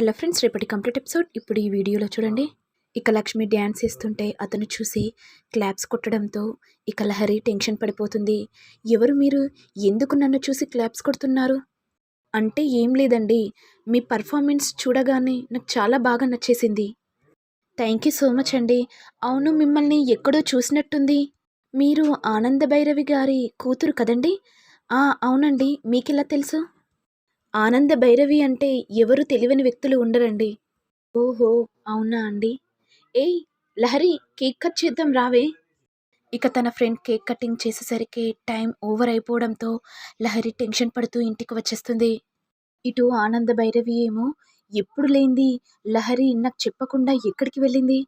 Hello friends రేపటి complete episode. ఇప్పుడు ఈ వీడియోలో చూడండి. ఇక లక్ష్మి డ్యాన్స్ చేస్తుంటే అతను చూసి క్లాప్స్ కొట్టడంతో ఇక లహరి టెన్షన్ పడిపోతుంది. ఎవరు మీరు? ఎందుకు నన్ను చూసి క్లాప్స్ కొడుతున్నారు? అంటే ఏం లేదండి. మీ పర్ఫార్మెన్స్ చూడగానే నాకు చాలా బాగా నచ్చేసింది. థ్యాంక్ యూ సో మచ్ అండి. అవును మిమ్మల్ని ఎక్కడో చూసినట్టుంది. మీరు ఆనంద భైరవి గారి కూతురు కదండి? అవునండి అవునండి. మీకెలా తెలుసు? ఆనంద భైరవి అంటే ఎవరు తెలియని వ్యక్తులు ఉండరండి. ఓహో అవునా అండి? ఏయ్ లహరి కేక్ కట్ చేద్దాం రావే. ఇక తన ఫ్రెండ్ కేక్ కటింగ్ చేసేసరికి టైం ఓవర్ అయిపోవడంతో లహరి టెన్షన్ పడుతూ ఇంటికి వచ్చేస్తుంది. ఇటు ఆనంద భైరవి ఏమో ఎప్పుడు లేంది లహరి నాకు చెప్పకుండా ఎక్కడికి వెళ్ళింది?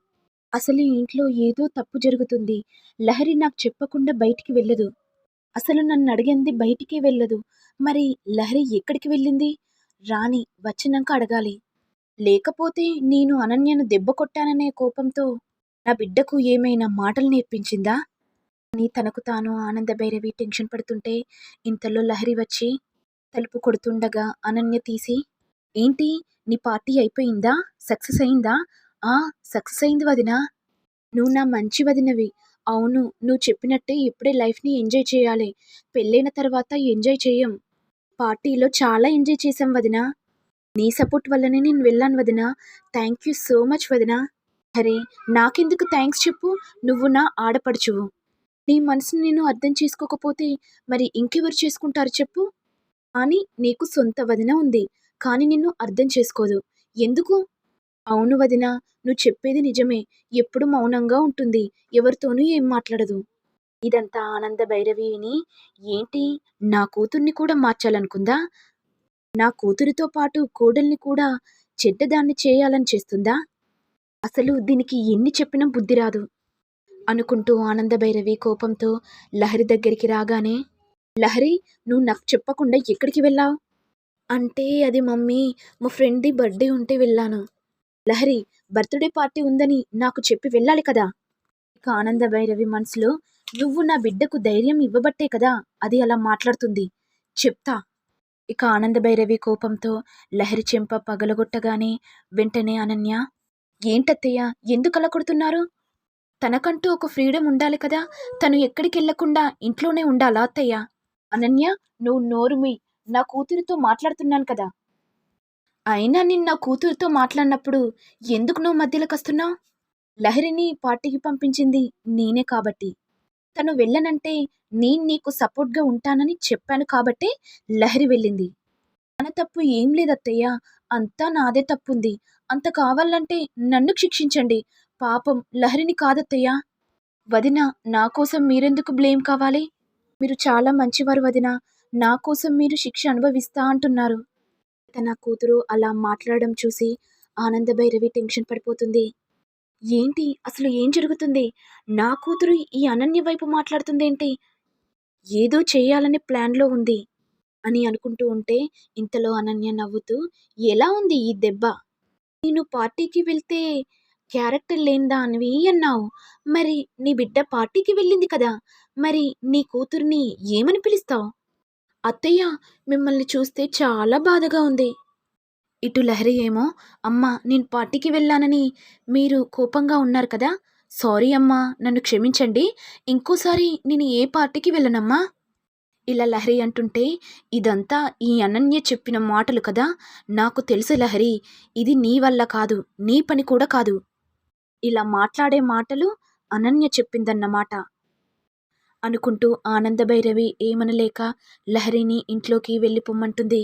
అసలు ఇంట్లో ఏదో తప్పు జరుగుతుంది. లహరి నాకు చెప్పకుండా బయటికి వెళ్ళదు. అసలు నన్ను అడిగింది బయటికి వెళ్ళదు. మరి లహరి ఎక్కడికి వెళ్ళింది? రాణి వచ్చినాక అడగాలి. లేకపోతే నేను అనన్యను దెబ్బ కొట్టాననే కోపంతో నా బిడ్డకు ఏమైనా మాటలు నేర్పించిందా? అని తనకు తాను ఆనంద భైరవి టెన్షన్ పడుతుంటే ఇంతలో లహరి వచ్చి తలుపు కొడుతుండగా అనన్య తీసి ఏంటి? నీ పార్టీ అయిపోయిందా? సక్సెస్ అయిందా? ఆ సక్సెస్ అయింది వదినా. నువ్వు నా మంచి వదినవి. అవును నువ్వు చెప్పినట్టే ఇప్పుడే లైఫ్ని ఎంజాయ్ చేయాలి. పెళ్ళైన తర్వాత ఎంజాయ్ చేయం. పార్టీలో చాలా ఎంజాయ్ చేసాం వదినా. నీ సపోర్ట్ వల్లనే నేను వెళ్ళాను వదినా. థ్యాంక్ యూ సో మచ్ వదినా. అరే నాకెందుకు థ్యాంక్స్ చెప్పు? నువ్వు నా ఆడపడుచువు. నీ మనసును నేను అర్థం చేసుకోకపోతే మరి ఇంకెవరు చేసుకుంటారు చెప్పు? అని నీకు సొంత వదిన ఉంది. కానీ నిన్ను అర్థం చేసుకోదు. ఎందుకు? అవును వదినా నువ్వు చెప్పేది నిజమే. ఎప్పుడు మౌనంగా ఉంటుంది. ఎవరితోనూ ఏం మాట్లాడదు. ఇదంతా ఆనంద భైరవి అని. ఏంటి? నా కూతుర్ని కూడా మార్చాలనుకుందా? నా కూతురితో పాటు కోడల్ని కూడా చెడ్డదాన్ని చేయాలని చేస్తుందా? అసలు దీనికి ఎన్ని చెప్పినా బుద్ధి రాదు. అనుకుంటూ ఆనంద భైరవి కోపంతో లహరి దగ్గరికి రాగానే లహరి నువ్వు నాకు చెప్పకుండా ఎక్కడికి వెళ్ళావు? అంటే అది మమ్మీ మా ఫ్రెండ్ది బర్త్డే ఉంటే వెళ్ళాను. లహరి బర్త్డే పార్టీ ఉందని నాకు చెప్పి వెళ్ళాలి కదా. ఇక ఆనంద భైరవి మనసులో నువ్వు నా బిడ్డకు ధైర్యం ఇవ్వబట్టే కదా అది అలా మాట్లాడుతుంది. చెప్తా. ఇక ఆనంద భైరవి కోపంతో లహరి చెంప పగలగొట్టగానే వెంటనే అనన్య ఏంటత్తయ్య ఎందుకు అలా కొడుతున్నారు? తనకంటూ ఒక ఫ్రీడమ్ ఉండాలి కదా తను ఎక్కడికి వెళ్ళకుండా ఇంట్లోనే ఉండాలా అత్తయ్య? అనన్య నువ్వు నోరుమి నా కూతురితో మాట్లాడుతున్నాను కదా. అయినా నేను నా కూతురితో మాట్లాడినప్పుడు ఎందుకు నువ్వు మధ్యలోకి వస్తున్నావు లహరిని పార్టీకి పంపించింది నేనే కాబట్టి. తను వెళ్ళనంటే నేను నీకు సపోర్ట్గా ఉంటానని చెప్పాను కాబట్టే లహరి వెళ్ళింది. తన తప్పు ఏం లేదత్తయ్య అంతా నాదే తప్పుంది. అంత కావాలంటే నన్ను శిక్షించండి. పాపం లహరిని కాదత్తయ్య. వదిన నా కోసం మీరెందుకు బ్లేమ్ కావాలి? మీరు చాలా మంచివారు వదిన. నా కోసం మీరు శిక్ష అనుభవిస్తా అంటున్నారు. తన కూతురు అలా మాట్లాడడం చూసి ఆనంద భైరవి టెన్షన్ పడిపోతుంది. ఏంటి? అసలు ఏం జరుగుతుంది? నా కూతురు ఈ అనన్య వైపు మాట్లాడుతుందేంటి? ఏదో చేయాలనే ప్లాన్లో ఉంది అని అనుకుంటూ ఉంటే ఇంతలో అనన్య నవ్వుతూ ఎలా ఉంది ఈ దెబ్బ? నేను పార్టీకి వెళ్తే క్యారెక్టర్ లేనిదా అనివి అన్నావు. మరి నీ బిడ్డ పార్టీకి వెళ్ళింది కదా? మరి నీ కూతుర్ని ఏమని పిలుస్తావు? అత్తయ్య మిమ్మల్ని చూస్తే చాలా బాధగా ఉంది. ఇటు లహరి ఏమో అమ్మ నేను పార్టీకి వెళ్ళానని మీరు కోపంగా ఉన్నారు కదా. సారీ అమ్మా నన్ను క్షమించండి. ఇంకోసారి నేను ఏ పార్టీకి వెళ్ళనమ్మా? ఇలా లహరి అంటుంటే ఇదంతా ఈ అనన్య చెప్పిన మాటలు కదా. నాకు తెలుసు లహరి ఇది నీ వల్ల కాదు నీ పని కూడా కాదు. ఇలా మాట్లాడే మాటలు అనన్య చెప్పిందన్నమాట. అనుకుంటూ ఆనందభైరవి ఏమనలేక లహరిని ఇంట్లోకి వెళ్ళిపోమ్మంటుంది.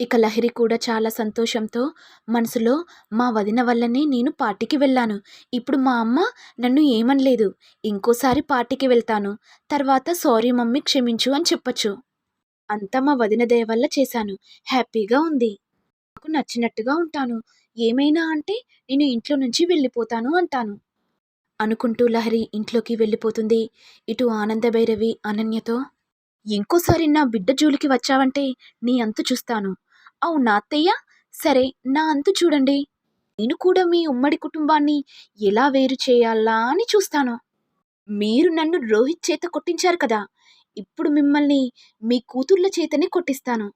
ఇక లహరి కూడా చాలా సంతోషంతో మనసులో మా వదిన వల్లనే నేను పార్టీకి వెళ్ళాను. ఇప్పుడు మా అమ్మ నన్ను ఏమనలేదు. ఇంకోసారి పార్టీకి వెళ్తాను. తర్వాత సారీ మమ్మీ క్షమించు అని చెప్పొచ్చు. అంతా మా వదిన దయ వల్ల చేశాను. హ్యాపీగా ఉంది. నాకు నచ్చినట్టుగా ఉంటాను. ఏమైనా అంటే నేను ఇంట్లో నుంచి వెళ్ళిపోతాను అంటాను. అనుకుంటూ లహరి ఇంట్లోకి వెళ్ళిపోతుంది. ఇటు ఆనంద భైరవి అనన్యతో ఇంకోసారి నా బిడ్డ జూలికి వచ్చావంటే నీ అంతు చూస్తాను. అవునా అత్తయ్య సరే నా అంతు చూడండి. నేను కూడా మీ ఉమ్మడి కుటుంబాన్ని ఎలా వేరు చేయాలా అని చూస్తాను. మీరు నన్ను రోహిత్ చేత కొట్టించారు కదా. ఇప్పుడు మిమ్మల్ని మీ కూతుర్ల చేతనే కొట్టిస్తాను.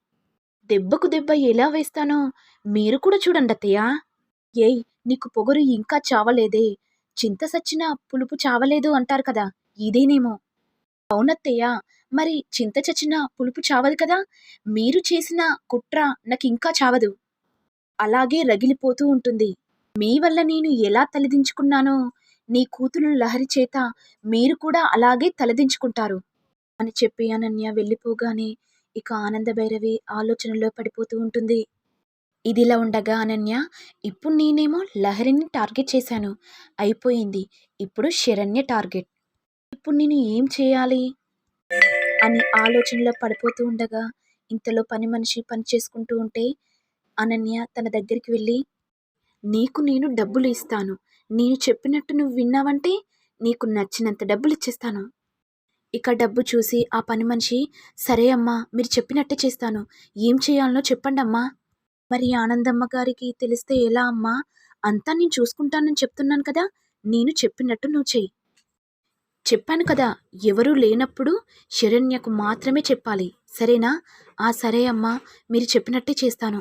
దెబ్బకు దెబ్బ ఎలా వేస్తానో మీరు కూడా చూడండి అత్తయ్య ఏయ్ నీకు పొగరు ఇంకా చావలేదే. చింత సచ్చిన పులుపు చావలేదు అంటారు కదా ఇదేనేమో. అవునత్తయ్య మరి చింత చచ్చిన పులుపు చావదు కదా మీరు చేసిన కుట్ర నాకు ఇంకా చావదు. అలాగే రగిలిపోతూ ఉంటుంది. మీ వల్ల నేను ఎలా తలదించుకున్నానో నీ కూతురు లహరి చేత మీరు కూడా అలాగే తలదించుకుంటారు. అని చెప్పి అనన్య వెళ్ళిపోగానే ఇక ఆనంద భైరవి ఆలోచనలో పడిపోతూ ఉంటుంది. ఇదిలా ఉండగా అనన్య ఇప్పుడు నేనేమో లహరిని టార్గెట్ చేశాను. అయిపోయింది. ఇప్పుడు శరణ్య టార్గెట్. ఇప్పుడు నేను ఏం చేయాలి అని ఆలోచనలో పడిపోతూ ఉండగా ఇంతలో పని మనిషి పని చేసుకుంటూ ఉంటే అనన్య తన దగ్గరికి వెళ్ళి నీకు నేను డబ్బులు ఇస్తాను. నేను చెప్పినట్టు నువ్వు విన్నావంటే నీకు నచ్చినంత డబ్బులు ఇచ్చేస్తాను. ఇక డబ్బు చూసి ఆ పని మనిషి సరే అమ్మా మీరు చెప్పినట్టే చేస్తాను. ఏం చేయాలనో చెప్పండి అమ్మా మరి ఆనందమ్మ గారికి తెలిస్తే ఎలా అమ్మా? అంతా నేను చూసుకుంటానని చెప్తున్నాను కదా నేను చెప్పినట్టు నువ్వు చెయ్యి. చెప్పాను కదా ఎవరూ లేనప్పుడు శరణ్యకు మాత్రమే చెప్పాలి. సరేనా? ఆ సరే అమ్మా మీరు చెప్పినట్టే చేస్తాను.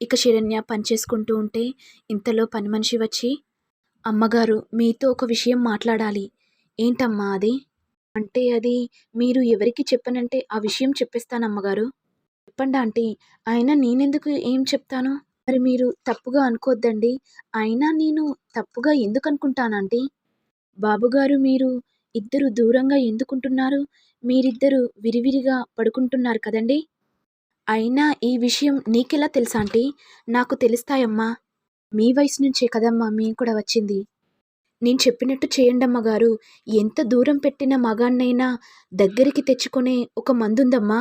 ఇక శరణ్య పనిచేసుకుంటూ ఉంటే ఇంతలో పని మనిషి వచ్చి అమ్మగారు మీతో ఒక విషయం మాట్లాడాలి. ఏంటమ్మా అది? అంటే అది మీరు ఎవరికి చెప్పనంటే ఆ విషయం చెప్పేస్తాను అమ్మగారు. చెప్పండి ఆంటీ. అయినా నేనెందుకు ఏం చెప్తాను? మరి మీరు తప్పుగా అనుకోద్దండి. అయినా నేను తప్పుగా ఎందుకు అనుకుంటానంటీ బాబుగారు మీరు ఇద్దరు దూరంగా ఎందుకుంటున్నారు? మీరిద్దరు విరివిరిగా పడుకుంటున్నారు కదండి? అయినా ఈ విషయం నీకెలా తెలుసా ఆంటీ? నాకు తెలుస్తాయమ్మా. మీ వయసు నుంచే కదమ్మా మేము కూడా వచ్చింది. నేను చెప్పినట్టు చేయండమ్మ గారు. ఎంత దూరం పెట్టిన మగాన్నైనా దగ్గరికి తెచ్చుకునే ఒక మందుందమ్మా.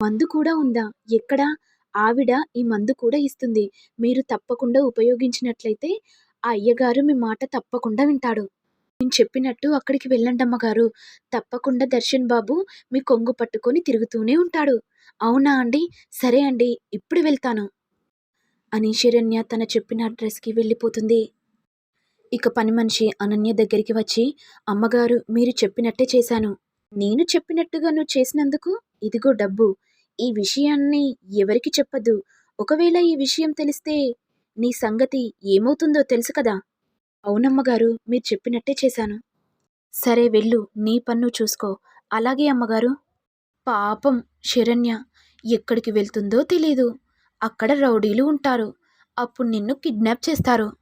మందు కూడా ఉందా? ఎక్కడా? ఆవిడ ఈ మందు కూడా ఇస్తుంది. మీరు తప్పకుండా ఉపయోగించినట్లయితే ఆ అయ్యగారు మీ మాట తప్పకుండా వింటాడు. నేను చెప్పినట్టు అక్కడికి వెళ్ళండమ్మ గారు తప్పకుండా దర్శన్ బాబు మీ కొంగు పట్టుకొని తిరుగుతూనే ఉంటాడు. అవునా అండి? సరే అండి ఇప్పుడు వెళ్తాను. అని శరణ్య తన చెప్పిన అడ్రస్కి వెళ్ళిపోతుంది. ఇక పని మనిషి అనన్య దగ్గరికి వచ్చి అమ్మగారు మీరు చెప్పినట్టే చేశాను. నేను చెప్పినట్టుగా నువ్వు చేసినందుకు ఇదిగో డబ్బు. ఈ విషయాన్ని ఎవరికి చెప్పద్దు ఒకవేళ ఈ విషయం తెలిస్తే నీ సంగతి ఏమవుతుందో తెలుసు కదా? అవునమ్మగారు మీరు చెప్పినట్టే చేశాను. సరే వెళ్ళు నీ పన్ను చూసుకో. అలాగే అమ్మగారు. పాపం శరణ్య ఎక్కడికి వెళ్తుందో తెలీదు. అక్కడ రౌడీలు ఉంటారు. అప్పుడు నిన్ను కిడ్నాప్ చేస్తారు.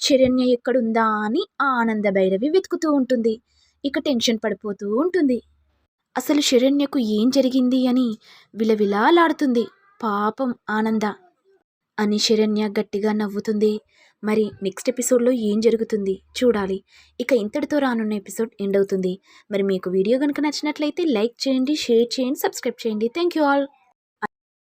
శరణ్య ఎక్కడుందా అని ఆ ఆనంద భైరవి వెతుకుతూ ఉంటుంది. ఇక టెన్షన్ పడిపోతూ ఉంటుంది. అసలు శరణ్యకు ఏం జరిగింది అని విలవిలాలాడుతుంది. పాపం ఆనంద. అని శరణ్య గట్టిగా నవ్వుతుంది. మరి నెక్స్ట్ ఎపిసోడ్లో ఏం జరుగుతుంది చూడాలి. ఇక ఇంతటితో రానున్న ఎపిసోడ్ ఎండ్ అవుతుంది. మరి మీకు వీడియో కనుక నచ్చినట్లయితే లైక్ చేయండి షేర్ చేయండి సబ్స్క్రైబ్ చేయండి. Thank you all.